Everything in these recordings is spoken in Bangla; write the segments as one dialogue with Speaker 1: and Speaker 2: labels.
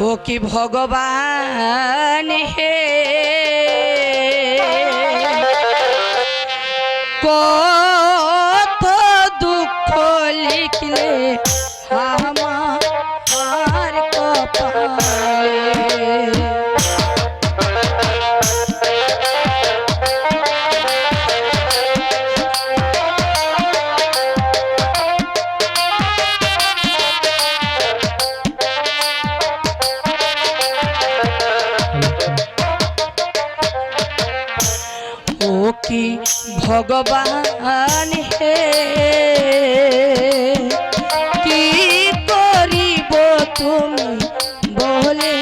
Speaker 1: ও কি ভগবান হে? কত ভগবান হে কি করিব তুমি বলে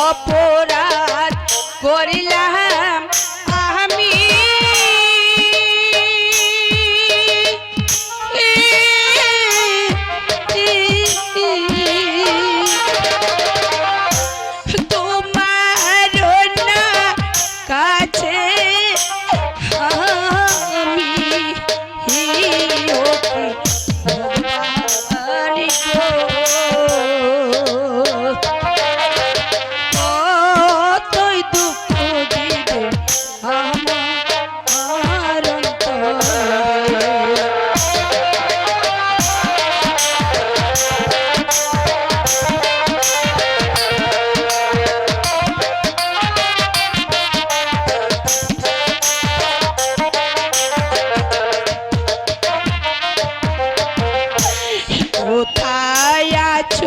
Speaker 1: অপরাধ Por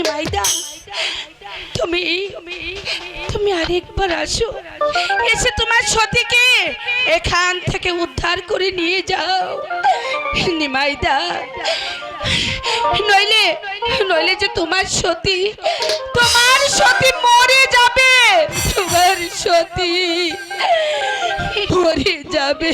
Speaker 1: নিমাইদা তুমি তুমি আরেকবার আসো। এসে তোমার সতীকে এখান থেকে উদ্ধার করে নিয়ে যাও। নিমাইদা নইলে নইলে যে তোমার সতী তোমার সতী মরে যাবে। তোমার সতী মরে যাবে।